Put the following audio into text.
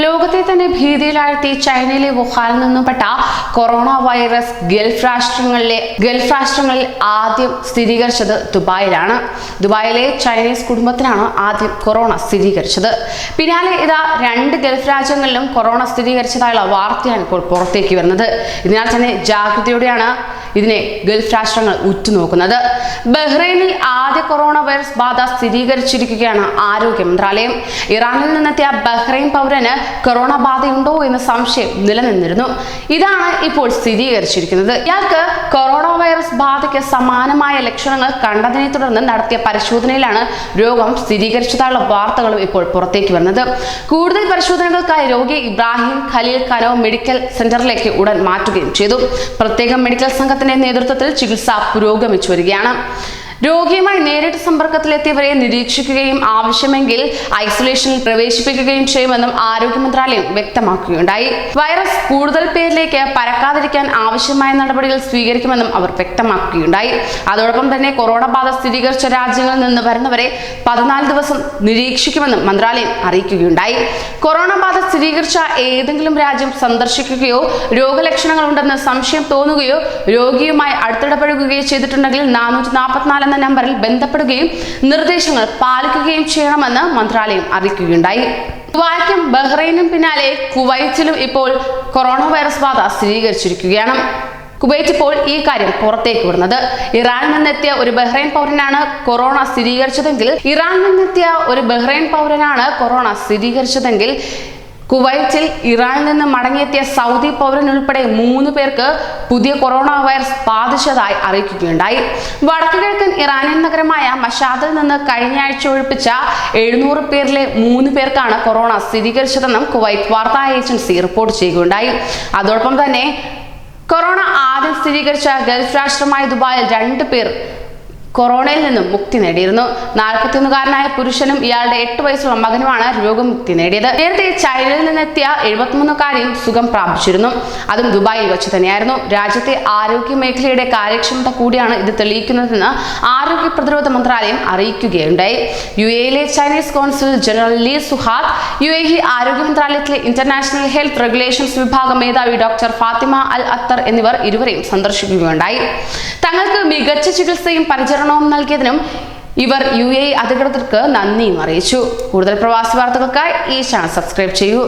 ലോകത്തെ തന്നെ ഭീതിയിലാഴ്ത്തി ചൈനയിലെ വുഹാനിൽ നിന്നും പെട്ട കൊറോണ വൈറസ് ഗൾഫ് രാഷ്ട്രങ്ങളിലെ ഗൾഫ് രാഷ്ട്രങ്ങളിൽ ആദ്യം സ്ഥിരീകരിച്ചത് ദുബായിലാണ്. ദുബായിലെ ചൈനീസ് കുടുംബത്തിനാണ് ആദ്യം കൊറോണ സ്ഥിരീകരിച്ചത്. പിന്നാലെ ഇതാ രണ്ട് ഗൾഫ് രാജ്യങ്ങളിലും കൊറോണ സ്ഥിരീകരിച്ചതായുള്ള വാർത്തയാണ് ഇപ്പോൾ പുറത്തേക്ക് വരുന്നത്. ഇതിനാൽ തന്നെ ജാഗ്രതയോടെയാണ് ഇതിനെ ഗൾഫ് രാഷ്ട്രങ്ങൾ ഉറ്റുനോക്കുന്നത്. ബഹ്റൈനിൽ ആദ്യ കൊറോണ വൈറസ് ബാധ സ്ഥിരീകരിച്ചിരിക്കുകയാണ് ആരോഗ്യ മന്ത്രാലയം. ഇറാനിൽ നിന്നെത്തിയ ബഹ്റൈൻ പൗരന് കൊറോണ ബാധയുണ്ടോ എന്ന സംശയം നിലനിന്നിരുന്നു. ഇതാണ് ഇപ്പോൾ സ്ഥിരീകരിച്ചിരിക്കുന്നത്. ഇയാൾക്ക് കൊറോണ വൈറസ് ബാധയ്ക്ക് സമാനമായ ലക്ഷണങ്ങൾ കണ്ടതിനെ തുടർന്ന് നടത്തിയ പരിശോധനയിലാണ് രോഗം സ്ഥിരീകരിച്ചതായുള്ള വാർത്തകളും ഇപ്പോൾ പുറത്തേക്ക് വന്നത് കൂടുതൽ പരിശോധനകൾക്കായി രോഗി ഇബ്രാഹിം ഖലീൽ കനോ മെഡിക്കൽ സെന്ററിലേക്ക് ഉടൻ മാറ്റുകയും ചെയ്തു. പ്രത്യേക മെഡിക്കൽ സംഘത്തിന്റെ നേതൃത്വത്തിൽ ചികിത്സ പുരോഗമിച്ചു വരികയാണ്. രോഗിയുമായി നേരിട്ട് സമ്പർക്കത്തിലെത്തിയവരെ നിരീക്ഷിക്കുകയും ആവശ്യമെങ്കിൽ ഐസൊലേഷനിൽ പ്രവേശിപ്പിക്കുകയും ചെയ്യുമെന്നും ആരോഗ്യ മന്ത്രാലയം വ്യക്തമാക്കുകയുണ്ടായി. വൈറസ് കൂടുതൽ പേരിലേക്ക് പരക്കാതിരിക്കാൻ ആവശ്യമായ നടപടികൾ സ്വീകരിക്കുമെന്നും അവർ വ്യക്തമാക്കുകയുണ്ടായി. അതോടൊപ്പം തന്നെ കൊറോണ ബാധ സ്ഥിരീകരിച്ച രാജ്യങ്ങളിൽ നിന്ന് വരുന്നവരെ പതിനാല് ദിവസം നിരീക്ഷിക്കുമെന്നും മന്ത്രാലയം അറിയിക്കുകയുണ്ടായി. കൊറോണ ബാധ സ്ഥിരീകരിച്ച ഏതെങ്കിലും രാജ്യം സന്ദർശിക്കുകയോ രോഗലക്ഷണങ്ങൾ ഉണ്ടെന്ന് സംശയം തോന്നുകയോ രോഗിയുമായി അടുത്തിടപഴകുകയോ ചെയ്തിട്ടുണ്ടെങ്കിൽ നാനൂറ്റി നാൽപ്പത്തിനാല് എന്ന നമ്പറിൽ ബന്ധപ്പെടുകയും നിർദ്ദേശങ്ങൾ പാലിക്കുകയും ചെയ്യണമെന്ന് മന്ത്രാലയം അറിയിക്കുകയുണ്ടായി. ദുബായ്ക്കും ബഹ്റൈനും പിന്നാലെ കുവൈറ്റിലും ഇപ്പോൾ കൊറോണ വൈറസ് ബാധ സ്ഥിരീകരിച്ചിരിക്കുകയാണ്. കുവൈറ്റ് ഇപ്പോൾ ഈ കാര്യം പുറത്തേക്ക് വിടുന്നത്. ഇറാനിൽ നിന്നെത്തിയ ഒരു ബഹ്റൈൻ പൗരനാണ് കൊറോണ സ്ഥിരീകരിച്ചതെങ്കിൽ ഇറാനിൽ നിന്നെത്തിയ ഒരു ബഹ്റൈൻ പൗരനാണ് കൊറോണ സ്ഥിരീകരിച്ചതെങ്കിൽ കുവൈറ്റിൽ ഇറാനിൽ നിന്ന് മടങ്ങിയെത്തിയ സൗദി പൗരൻ ഉൾപ്പെടെ മൂന്ന് പേർക്ക് പുതിയ കൊറോണ വൈറസ് ബാധിച്ചതായി അറിയിക്കുകയുണ്ടായി. വടക്കു കിഴക്കൻ ഇറാനിയൻ നഗരമായ മഷാദിൽ നിന്ന് കഴിഞ്ഞ ആഴ്ച ഒഴിപ്പിച്ച എഴുന്നൂറ് പേരിലെ മൂന്ന് പേർക്കാണ് കൊറോണ സ്ഥിരീകരിച്ചതെന്നും കുവൈറ്റ് വാർത്താ ഏജൻസി റിപ്പോർട്ട് ചെയ്യുകയുണ്ടായി. അതോടൊപ്പം തന്നെ കൊറോണ ആദ്യം സ്ഥിരീകരിച്ച ഗൾഫ് രാഷ്ട്രമായ ദുബായിൽ രണ്ട് പേർ കൊറോണയിൽ നിന്നും മുക്തി നേടിയിരുന്നു. നാൽപ്പത്തിയൊന്നുകാരനായ പുരുഷനും ഇയാളുടെ എട്ട് വയസ്സുള്ള മകനുമാണ് രോഗമുക്തി നേടിയത്. നേരത്തെ ചൈനയിൽ നിന്നെത്തിയ എഴുപത്തിമൂന്നുകാരിയും സുഖം പ്രാപിച്ചിരുന്നു. അതും ദുബായിൽ വെച്ച് തന്നെയായിരുന്നു. രാജ്യത്തെ ആരോഗ്യ മേഖലയുടെ കാര്യക്ഷമത കൂടിയാണ് ഇത് തെളിയിക്കുന്നതെന്ന് ആരോഗ്യ പ്രതിരോധ മന്ത്രാലയം അറിയിക്കുകയുണ്ടായി. യു എയിലെ ചൈനീസ് കോൺസുൽ ജനറൽ ലീ സുഹാദ് യു എ ആരോഗ്യ മന്ത്രാലയത്തിലെ ഇന്റർനാഷണൽ ഹെൽത്ത് റെഗുലേഷൻസ് വിഭാഗം മേധാവി ഡോക്ടർ ഫാത്തിമ അൽ അത്തർ എന്നിവർ ഇരുവരെയും സന്ദർശിക്കുകയുണ്ടായി. തങ്ങൾക്ക് മികച്ച ചികിത്സയും പരിചരണവും നൽകിയതിനും ഇവർ യു എ അധികൃതർക്ക് നന്ദിയും അറിയിച്ചു. കൂടുതൽ പ്രവാസി വാർത്തകൾക്കായി ഈ ചാനൽ സബ്സ്ക്രൈബ് ചെയ്യൂ.